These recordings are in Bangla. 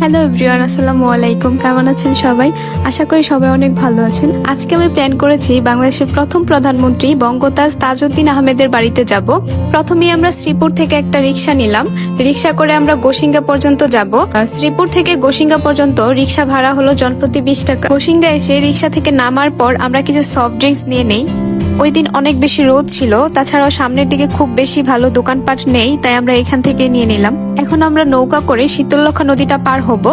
হ্যালো এভরিওয়ান, আসসালামু আলাইকুম। কেমন আছেন সবাই? আশা করি সবাই অনেক ভালো আছেন। আজকে আমি প্ল্যান করেছি বাংলাদেশের প্রথম প্রধানমন্ত্রী বঙ্গতাজ তাজউদ্দিন আহমেদের বাড়িতে যাব। প্রথমেই আমরা শ্রীপুর থেকে একটা রিক্সা নিলাম। রিক্সা করে আমরা গোসিঙ্গা পর্যন্ত যাব। শ্রীপুর থেকে গোসিঙ্গা পর্যন্ত রিক্সা ভাড়া হলো জনপ্রতি বিশ টাকা। গোসিঙ্গা এসে রিক্সা থেকে নামার পর আমরা কিছু সফট ড্রিঙ্কস নিয়ে নেই। ওই দিন অনেক বেশি রোদ ছিল, তাছাড়াও সামনের দিকে খুব বেশি ভালো দোকানপাট নেই, তাই আমরা এখান থেকে নিয়ে নিলাম। এখন আমরা নৌকা করে শীতলক্ষা নদীটা পার হব।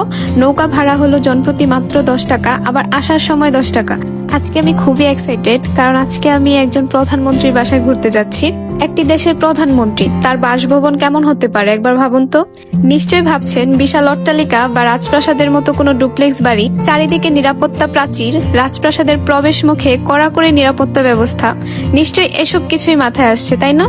নৌকা ভাড়া হলো জনপ্রতি মাত্র দশ টাকা, আবার আসার সময় দশ টাকা। আজকে আমি খুবই এক্সাইটেড কারণ আজকে আমি একজন প্রধানমন্ত্রীর বাসায় ঘুরতে যাচ্ছি। একটি দেশের প্রধানমন্ত্রী, তার বাসভবন কেমন হতে পারে, একবার ভাবুন তো। নিশ্চয়ই ভাবছেন, বিশাল অট্টালিকা বা রাজপ্রাসাদের মতো কোনো ডুপ্লেক্স বাড়ি, চারিদিকে নিরাপত্তা প্রাচীর, রাজপ্রাসাদের প্রবেশ মুখে কড়া করে নিরাপত্তা ব্যবস্থা। নিশ্চয়ই এসব কিছুই মাথায় আসছে, তাই না?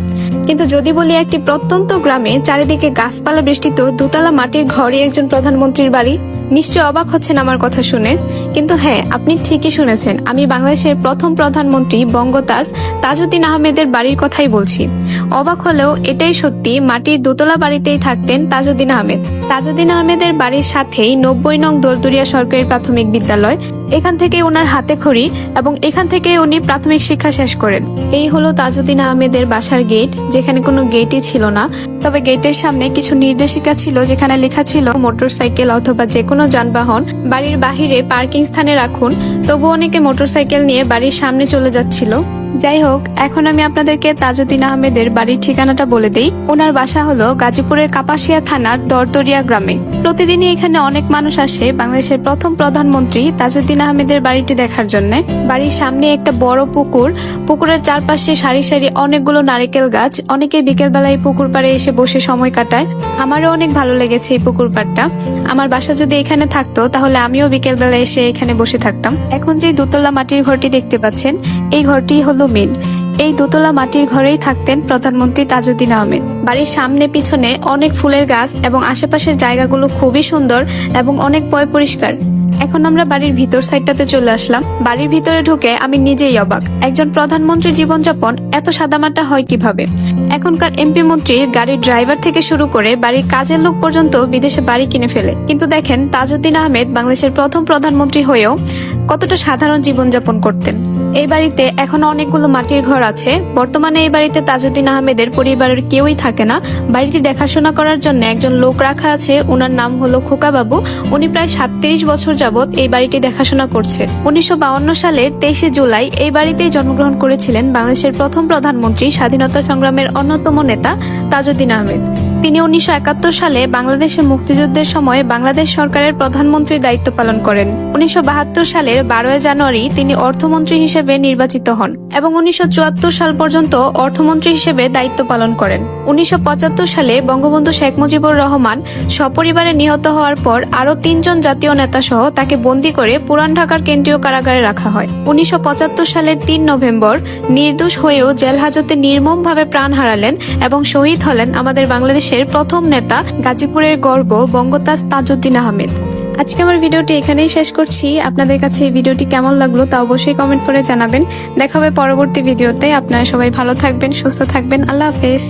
কিন্তু যদি বলি একটি প্রত্যন্ত গ্রামে চারিদিকে গাছপালা বৃষ্টিত, দুতলা মাটির ঘরে একজন প্রধানমন্ত্রীর বাড়ি নিশ্চয় অবাক হচ্ছেন আমার কথা শুনে। কিন্তু হ্যাঁ আপনি ঠিকই শুনেছেন। আমি বাংলাদেশের প্রথম প্রধানমন্ত্রী বঙ্গতাজ তাজউদ্দিন আহমেদের বাড়ির কথাই বলছি। অবাক হলেও এটাই সত্যি, মাটির দোতলা বাড়িতেই থাকতেন তাজউদ্দিন আহমেদ। তাজউদ্দিন আহমেদের বাড়ির সাথেই নব্বই নং দরদুরিয়া সরকারি প্রাথমিক বিদ্যালয় এখান থেকে ওনার হাতে খড়ি এবং এখান থেকে উনি প্রাথমিক শিক্ষা শেষ করেন। এই হলো তাজউদ্দিন আহমেদের বাসার গেট, যেখানে কোনো গেটই ছিল না। তবে গেটের সামনে কিছু নির্দেশিকা ছিল, যেখানে লেখা ছিল, মোটরসাইকেল অথবা যে কোনো যানবাহন বাড়ির বাহিরে পার্কিং স্থানে রাখুন। তবু অনেকে মোটরসাইকেল নিয়ে বাড়ির সামনে চলে যাচ্ছিল। যাই হোক এখন আমি আপনাদেরকে তাজউদ্দিন আহমেদের বাড়ির ঠিকানাটা বলে দিই। ওনার বাসা হলো গাজীপুরের কাপাসিয়া থানার দরদরিয়া গ্রামে। প্রতিদিনই এখানে অনেক মানুষ আসে বাংলাদেশের প্রথম প্রধানমন্ত্রী তাজউদ্দিন আহমেদের বাড়িটি দেখার জন্য। বাড়ির সামনে একটা বড় পুকুর। পুকুরের চারপাশে সারি সারি অনেকগুলো নারকেল গাছ। অনেকে বিকেল বেলায় এই পুকুর পাড়ে এসে বসে সময় কাটায়। আমারও অনেক ভালো লেগেছে এই পুকুর পাড়টা। আমার বাসা যদি এখানে থাকতো, তাহলে আমিও বিকেল বেলা এসে এখানে বসে থাকতাম। এখন যে দোতলা মাটির ঘরটি দেখতে পাচ্ছেন, এই ঘরটি হলো মেন। এই দোতলা মাটির ঘরেই থাকতেন প্রধানমন্ত্রী তাজউদ্দিন আহমেদ। বাড়ির সামনে পিছনে অনেক ফুলের গাছ এবং আশেপাশের জায়গাগুলো খুবই সুন্দর এবং অনেক পয় পরিষ্কার। এখন আমরা বাড়ির ভিতর সাইডটাতে চলে আসলাম। বাড়ির ভিতরে ঢুকে আমি নিজেই অবাক। একজন প্রধানমন্ত্রীর জীবনযাপন এত সাদামাটা হয় কীভাবে? এখনকার এমপি মন্ত্রীর গাড়ির ড্রাইভার থেকে শুরু করে বাড়ির কাজের লোক পর্যন্ত বিদেশে বাড়ি কিনে ফেলে। কিন্তু দেখেন, তাজউদ্দিন আহমেদ বাংলাদেশের প্রথম প্রধানমন্ত্রী হয়েও কতটা সাধারণ জীবনযাপন করতেন। এই বাড়িতে এখন অনেকগুলো মাটির ঘর আছে। বর্তমানে এই বাড়িতে তাজউদ্দিন আহমেদের পরিবারের কেউই থাকে না। বাড়িটি দেখাশোনা করার জন্য একজন লোক রাখা আছে। ওনার নাম হলো খোকা বাবু উনি প্রায় সাতত্রিশ বছর যাবৎ এই বাড়িটি দেখাশোনা করছে। উনিশশো সালের তেইশে জুলাই এই বাড়িতেই জন্মগ্রহণ করেছিলেন বাংলাদেশের প্রথম প্রধানমন্ত্রী স্বাধীনতা সংগ্রামের অন্যতম নেতা তাজউদ্দিন আহমেদ। তিনি উনিশশো একাত্তর সালে বাংলাদেশের মুক্তিযুদ্ধের সময় বাংলাদেশ সরকারের প্রধানমন্ত্রীর দায়িত্ব পালন করেন। উনিশশো বাহাত্তর সালের বারোই জানুয়ারি তিনি অর্থমন্ত্রী হিসেবে নির্বাচিত হন এবং উনিশশো চুয়াত্তর সাল পর্যন্ত অর্থমন্ত্রী হিসেবে দায়িত্ব পালন করেন। উনিশশো পঁচাত্তর সালে বঙ্গবন্ধু শেখ মুজিবুর রহমান সপরিবারে নিহত হওয়ার পর আরও তিনজন জাতীয় নেতা সহ তাকে বন্দী করে পুরান ঢাকার কেন্দ্রীয় কারাগারে রাখা হয়। উনিশশো পঁচাত্তর সালের তিন নভেম্বর নির্দোষ হয়েও জেল হাজতে নির্মমভাবে প্রাণ হারালেন এবং শহীদ হলেন আমাদের বাংলাদেশের প্রথম নেতা গাজীপুরের গর্ব বঙ্গতাজ তাজউদ্দিন আহমেদ। আজকে আমার ভিডিওটি এখানেই শেষ করছি। আপনাদের কাছে এই ভিডিওটি কেমন লাগল তা অবশ্যই কমেন্ট করে জানাবেন। দেখা হবে পরবর্তী ভিডিওতে। আপনারা সবাই ভালো থাকবেন, সুস্থ থাকবেন। আল্লাহ হাফেজ।